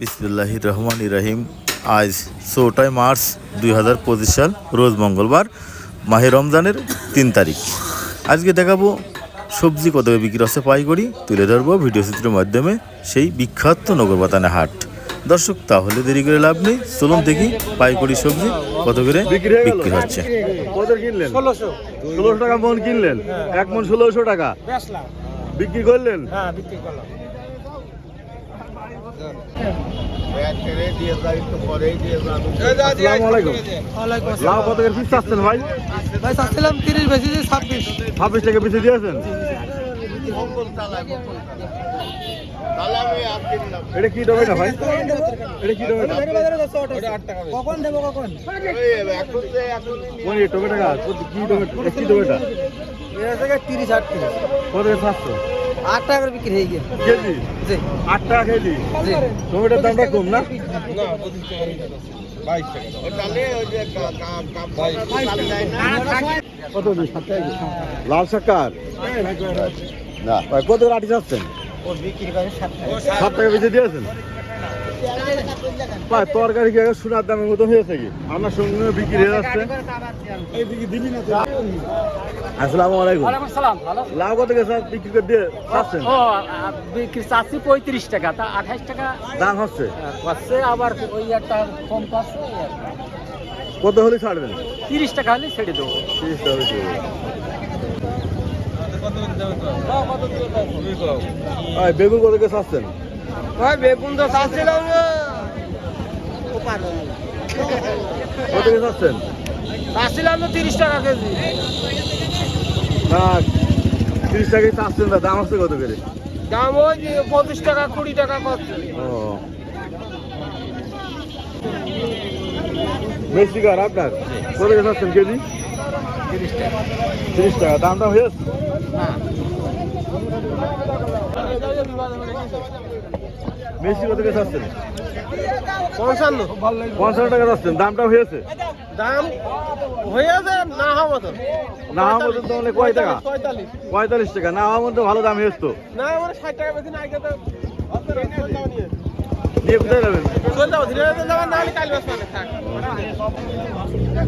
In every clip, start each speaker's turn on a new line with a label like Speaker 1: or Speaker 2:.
Speaker 1: বিসমুল্লাহ রহমান ইরাহিম আজ চৌঠই মার্চ দুই হাজার পঁচিশ সাল রোজ মঙ্গলবার মাহে রমজানের তিন তারিখ। আজকে দেখাবো সবজি কত করে বিক্রি হচ্ছে পাইকরি তুলে ধরবো ভিডিও চিত্রের মাধ্যমে সেই বিখ্যাত নগরবাতানে হাট। দর্শক তাহলে দেরি করে লাভ নেই চলুন দেখি পাইকরি সবজি কত করে
Speaker 2: বিক্রি হয়ে
Speaker 1: বিক্রি হচ্ছে।
Speaker 3: ষোলোশো।
Speaker 2: টাকা মন কিনলেন? এক মন ষোলোশো টাকা? বিক্রি করলেন?
Speaker 3: হ্যাঁ বিক্রি করলাম।
Speaker 2: লাউ কত করে পিস চাচ্ছেন ভাই?
Speaker 3: ভাই চাচ্ছিলাম তিরিশ বেশি ছাব্বিশ।
Speaker 2: ছাব্বিশ টাকা পিছিয়ে দিয়েছেন? এটা কি টমেটো ভাই? এটা কি টমেটো
Speaker 3: কখন দেবো কখন?
Speaker 2: কোন টমেটো গাছ কত- কি টমেটো? এটা
Speaker 3: তিরিশ আট
Speaker 2: কত সাতশো
Speaker 3: আট টাকা করে বিক্রি হয়ে গিয়ে
Speaker 2: কেজি?
Speaker 3: জি।
Speaker 2: আট টাকা কেজি?
Speaker 3: জি।
Speaker 2: টমেটোর দামটা কম না? কত লাল শাকার না। ভাই কত আটি যাচ্ছেন
Speaker 3: ও বিক্রি করে সাত টাকা।
Speaker 2: সাত টাকা বেঁচে দিয়েছেন? ভাই তরকারি কি সোনার দামের মতো হয়েছে কি আপনার সঙ্গে বিক্রি হয়ে যাচ্ছে। আসসালামু আলাইকুম।
Speaker 4: সালাম ভালো?
Speaker 2: লাউ কত গেছে? বিক্রি করে দিয়ে চাচ্ছেন?
Speaker 4: ও বিক্রি চাচ্ছি পঁয়ত্রিশ টাকা তা আঠাশ টাকা।
Speaker 2: দাম হচ্ছে?
Speaker 4: পাচ্ছে আবার ওই একটা কম পাচ্ছে।
Speaker 2: কত হলে ছাড়বেন?
Speaker 4: তিরিশ টাকা হলে ছেড়ে দেবো।
Speaker 2: তিরিশ টাকা। বেগুন কত করে চাচ্ছেন?
Speaker 3: ভাই বেগুন তো চাচ্ছিলাম না।
Speaker 2: কত করে চাচ্ছেন?
Speaker 3: চাচ্ছিলাম তো তিরিশ টাকা কেজি।
Speaker 2: না তিরিশ টাকায় চাচ্ছেন না দাম হচ্ছে কত করে?
Speaker 3: দাম ওই পঁচিশ টাকা কুড়ি টাকা করছে
Speaker 2: ও। মিষ্টি কার আপনার? কত চাচ্ছেন কেজি?
Speaker 3: তিরিশ টাকা।
Speaker 2: তিরিশ টাকা। দামটা হয়ে। মিষ্টি কত করে আসছেন
Speaker 3: পঞ্চান্ন।
Speaker 2: পঞ্চান্ন টাকা আসছেন দামটা হয়েছে?
Speaker 3: দাম হয়েছে না হওয়া মতন
Speaker 2: না মতন তো মানে কয় টাকা?
Speaker 3: পঁয়তাল্লিশ
Speaker 2: টাকা না মধ্যে ভালো দাম হয়েছে তো।
Speaker 3: না আমার ষাট টাকা বেশি না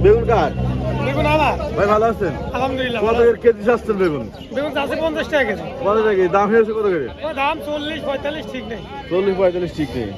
Speaker 2: বেগুন কার
Speaker 3: বেগুন আমার
Speaker 2: ভাই ভালো আছেন?
Speaker 3: আলহামদুলিল্লাহ
Speaker 2: কত করে কেজি আসছেন বেগুন?
Speaker 3: বেগুন চাষে পঞ্চাশ টাকা কেজি।
Speaker 2: পঞ্চাশ টাকা দাম হয়েছে কত করে?
Speaker 3: দাম চল্লিশ পঁয়তাল্লিশ ঠিক নেই।
Speaker 2: চল্লিশ পঁয়তাল্লিশ ঠিক নেই।